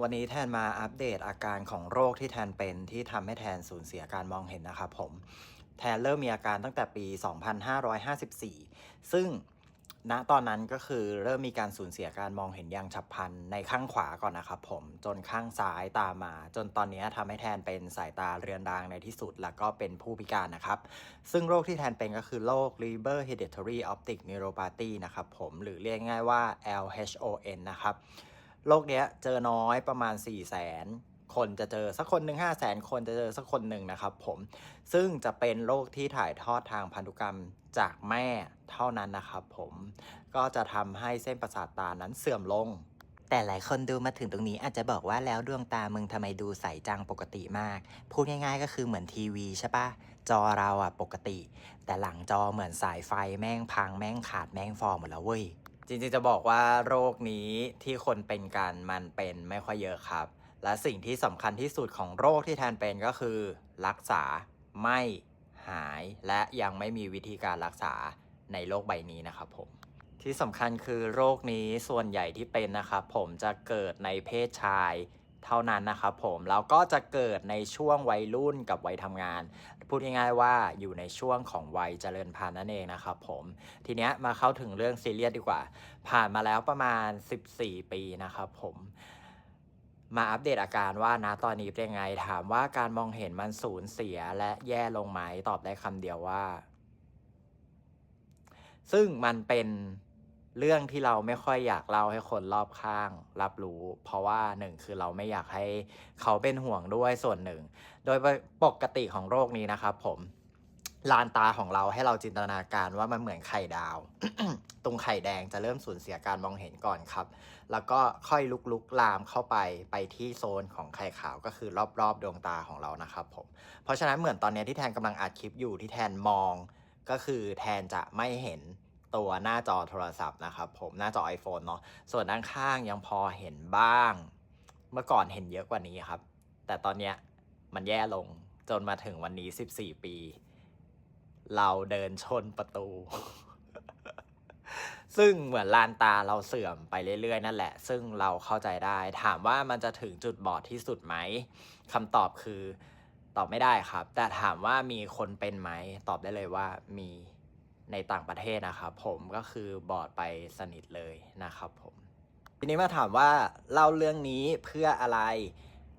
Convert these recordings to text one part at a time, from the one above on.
วันนี้แทนมาอัปเดตอาการของโรคที่แทนเป็นที่ทำให้แทนสูญเสียการมองเห็นนะครับผม แทนเริ่มมีอาการตั้งแต่ปี 2554 ซึ่งณตอนนั้นก็คือเริ่มมีการสูญเสียการมองเห็นอย่างฉับพลันในข้างขวาก่อนนะครับผมจนข้างซ้ายตามมา จนตอนนี้ทำให้แทนเป็นสายตาเรือนรางในที่สุด แล้วก็เป็นผู้พิการนะครับ ซึ่งโรคที่แทนเป็นก็คือโรค Leber Hereditary Optic Neuropathy นะครับผมหรือเรียกง่ายว่า LHON นะครับ โรคเนี้ยเจอน้อยประมาณ 4 0 0แสนคนจะเจอสักคนหนึ่งห้าแสนคนจะเจอสักคนหนึ่งนะครับผมซึ่งจะเป็นโรคที่ถ่ายทอดทางพันธุกรรมจากแม่เท่านั้นนะครับผมก็จะทำให้เส้นประสาทตานั้นเสื่อมลง แต่หลายคนดูมาถึงตรงนี้อาจจะบอกว่าแล้วดวงตามึงทำไมดูใสจังปกติมาก พูดง่ายๆก็คือเหมือนทีวีใช่ปะจอเราอะปกติ แต่หลังจอเหมือนสายไฟแม่งพังแม่งขาดแม่งฟอหมดแล้วเว้ย ริงๆจะบอกว่าโรคนี้ที่คนเป็นกันมันเป็นไม่ค่อยเยอะครับ และสิ่งที่สำคัญที่สุดของโรคที่แทนเป็นก็คือ รักษาไม่หายและยังไม่มีวิธีการรักษาในโลกใบนี้นะครับผมที่สำคัญคือโรคนี้ส่วนใหญ่ที่เป็นนะครับผมจะเกิดในเพศชาย เท่านั้นนะครับผมแล้วก็จะเกิดในช่วงวัยรุ่นกับวัยทำงาน พูดง่ายๆว่าอยู่ในช่วงของวัยเจริญพันธุ์นั่นเองนะครับผมทีเนี้ยมาเข้าถึงเรื่องซีเรียสดีกว่า ผ่านมาแล้วประมาณ 14 ปีนะครับผมมาอัปเดตอาการว่านะตอนนี้เป็นยังไงถามว่าการมองเห็นมันสูญเสียและแย่ลงไหมตอบได้คำเดียวว่า ซึ่งมันเป็น เรื่องที่เราไม่ค่อยอยากเล่าให้คนรอบข้าง รับรู้ เพราะว่าหนึ่งคือเราไม่อยากให้เขาเป็นห่วงด้วยส่วนหนึ่ง โดยปกติของโรคนี้นะครับผมลานตาของเราให้เราจินตนาการว่ามันเหมือนไข่ดาว ตรงไข่แดงจะเริ่มสูญเสียการมองเห็นก่อนครับ แล้วก็ค่อยลุกลุกลามเข้าไปไปที่โซนของไข่ขาวก็คือรอบๆดวงตาของเรานะครับผม เพราะฉะนั้นเหมือนตอนนี้ที่แทนกำลังอัดคลิปอยู่ที่แทนมอง ก็คือแทนจะไม่เห็น ตัวหน้าจอโทรศัพท์นะครับผมหน้าจอ iPhone เนาะส่วนด้านข้างยังพอเห็นบ้าง เมื่อก่อนเห็นเยอะกว่านี้ครับ แต่ตอนเนี้ยมันแย่ลงจนมาถึงวันนี้ 14 ปี เราเดินชนประตู ซึ่งเหมือนลานตาเราเสื่อมไปเรื่อยๆ นั่นแหละ ซึ่งเราเข้าใจได้ ถามว่ามันจะถึงจุดบอดที่สุดไหมคำตอบคือตอบไม่ได้ครับ แต่ถามว่ามีคนเป็นไหม ตอบได้เลยว่ามี ในต่างประเทศนะครับผมก็คือบอดไปสนิทเลยนะครับผมทีนี้มาถามว่าเล่าเรื่องนี้เพื่ออะไร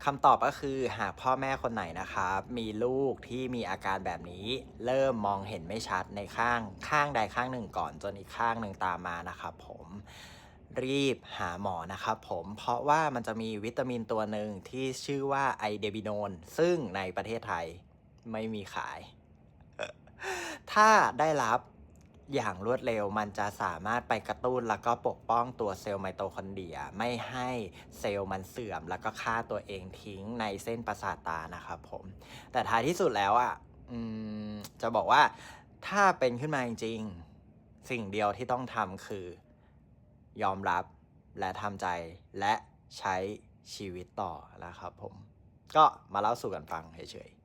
คำตอบก็คือหากพ่อแม่คนไหนนะครับ มีลูกที่มีอาการแบบนี้ เริ่มมองเห็นไม่ชัดในข้างข้างใดข้างหนึ่งก่อนจนอีกข้างหนึ่งตามมานะครับผมรีบหาหมอนะครับผมเพราะว่ามันจะมีวิตามินตัวหนึ่งที่ชื่อว่าไอเดบิโนนซึ่งในประเทศไทยไม่มีขาย ถ้าได้รับ อย่างรวดเร็วมันจะสามารถไปกระตุ้นแล้วก็ปกป้องตัวเซลล์ไมโตคอนเดรีย ไม่ให้เซลล์มันเสื่อม แล้วก็ฆ่าตัวเองทิ้งในเส้นประสาทตานะครับผม แต่ท้ายที่สุดแล้วอะจะบอกว่าถ้าเป็นขึ้นมาจริงๆ สิ่งเดียวที่ต้องทำคือ ยอมรับและทำใจและใช้ชีวิตต่อนะครับผม ก็มาเล่าสู่กันฟังเฉยๆ